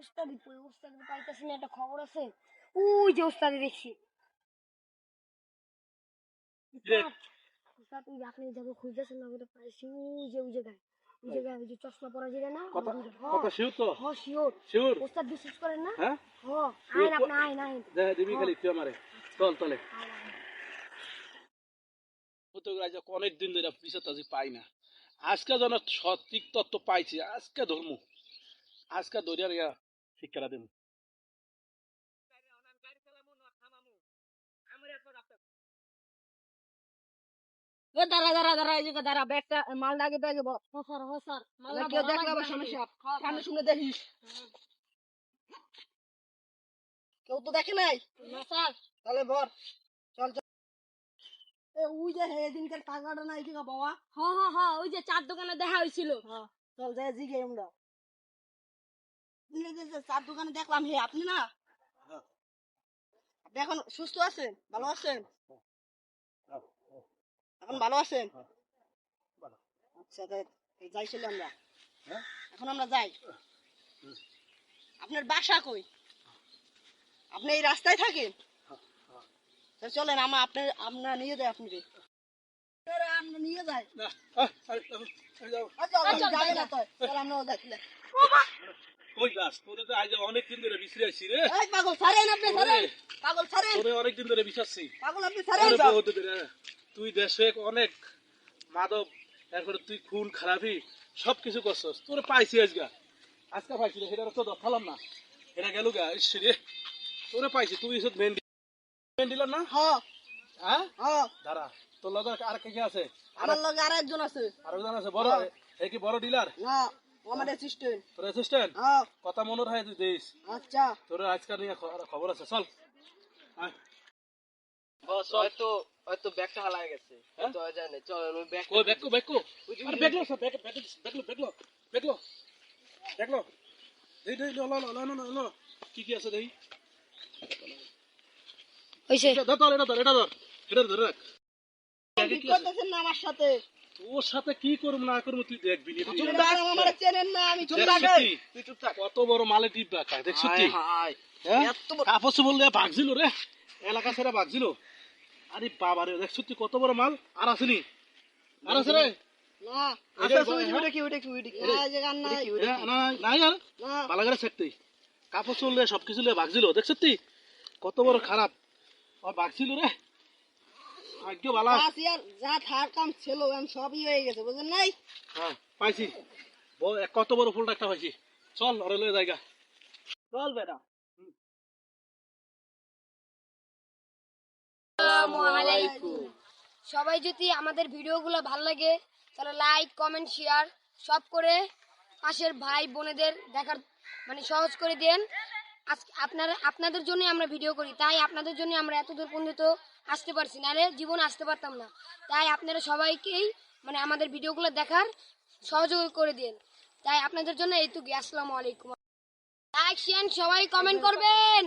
ওস্তাদি কই ওস্তাদি পাইতাছি না একটা খবর আছে? ওই যে ওস্তাদি দেখছি। ওস্তাদ, ওই যে আপনি যাব খুঁজতেছেন না ওটা পাইছি ওই যে ওই জায়গায় ওই জায়গায় ওই যে চশমা পরা না কথা কথা শিওর তো? হ শিওর। শিওর? ওস্তাদ বিশ্বাস করেন না? হ্যাঁ? হ আইন আপনি আইন আইন। দেখা দিবি খালি তুই আমারে। চল চলে। ফটোগ্রাফি অনেক দিন ধরে পিছত আজি পাই না। আজকে যেন সঠিক তত্ত্ব পাইছি আজকে ধর্ম। আজকে ধরিয়ার ইয়া শিক্ষাটা দেব এ দাঁড়া দাঁড়া দাঁড়া এই জায়গা দাঁড়া ব্যাগটা মালটা আগে ব্যাগে বল হ স্যার হ স্যার মালটা কেউ দেখলে আবার সমস্যা সামনে শুনে দেখিস কেউ তো দেখে নাই? না স্যার তাহলে বর চল চল। এ ওই যে টাকাটা নাই কি বাবা? হ হ হ ওই যে চার দোকানে দেখা হয়েছিল হ্যাঁ চল যাই জিগে আমরা দিনে চার দোকানে দেখলাম হে আপনি না হ্যাঁ। সুস্থ আছেন ভালো আছেন এখন ভালো আছেন হ্যাঁ, আচ্ছা আমরা হ্যাঁ? এখন আমরা যাই আপনার বাসা কই আপনি এই রাস্তায় থাকেন হ্যাঁ, হ্যাঁ। চলেন আমার আপনি আপনার নিয়ে যায় আপনি আমরা নিয়ে। আচ্ছা যাবে যাই, না তো যাই কই যাস তোরে তো আজ অনেক দিন ধরে বিশ্রে আছি রে। এই পাগল ছাড়েন আপনি ছাড়েন। পাগল ছাড়েন। তোরে অনেক দিন ধরে বিশ্বাসছি পাগল আপনি ছাড়েন। বহুত ধরে তুই দেশে অনেক মাদক এরপরে তুই খুন খারাপি সব কিছু করছস। তোরে পাইছি আজগা। আজকে পাইছি রে সেটা তো দেখালাম না। এটা গেল গা ইস রে। তোরে পাইছি তুই মেন না? হ্যাঁ হ্যাঁ? হ্যাঁ দাঁড়া তোর লগে আর কে কে আছে? আমার লগে আর একজন আছে। আর একজন আছে বড়? কি বড় ডিলার? না। ও আমার অ্যাসিস্ট্যান্ট তোর অ্যাসিস্ট্যান্ট হ্যাঁ কথা মনে হয় তুই দিস আচ্ছা। তোর আজকাল নিয়ে খবর আছে চল। বস হয়তো হয়তো ব্যাগটা হারায় গেছে। হ্যাঁ? জানে। চল আমি ব্যাগ কই ব্যাকো ব্যাকো আরে ব্যাকলো সব ব্যাক ব্যাক ব্যাকলো ব্যাকলো ব্যাকলো ব্যাকলো দেই দেই লো। লো লো লো লো লো কি কি আছে দেই হইছে এটা ধর এটা ধর এটা ধর। এটা ধর রাখ। কি কি করতেছেন আমার সাথে? ওর সাথে কি করব না করব তুই দেখবি চুপ থাক আমার চেনেন না আমি চুপ থাক। তুই? তুই চুপ থাক। কত বড় মালে টিপা খায় দেখছিস তুই কাপড় চোপড় ভাগছিল রে এলাকা ছেড়ে ভাগছিল। আরে বাবা রে দেখছিস তুই কত বড় মাল। আর আসেনি আর আছে রে? কাপড় সবকিছু ভাগছিল তুই কত বড় খারাপ। ভাগছিল রে। ভাগ্য বালা বাস ইয়ার যা থার কাম ছিল আমি সবই হয়ে গেছে বুঝলেন নাই? হ্যাঁ পাইছি। কত বড় ফুলটা একটা পাইছি। চল ওরে লয়ে জায়গা। চল বেটা। সবাই যদি আমাদের ভিডিওগুলো ভালো লাগে তাহলে লাইক কমেন্ট শেয়ার সব করে পাশের ভাই বোনেদের দেখার মানে সহজ করে দেন। আজকে আপনারা, আপনাদের জন্যই আমরা ভিডিও করি। তাই আপনাদের জন্য আমরা এত দূর পর্যন্ত আসতে পারছি। নাহলে জীবন আসতে পারতাম না। তাই আপনারা সবাইকেই মানে আমাদের ভিডিওগুলো দেখার সহযোগ করে দিন। তাই আপনাদের জন্য এইটুকু আসসালামু আলাইকুম। লাইক শেয়ার সবাই কমেন্ট করবেন।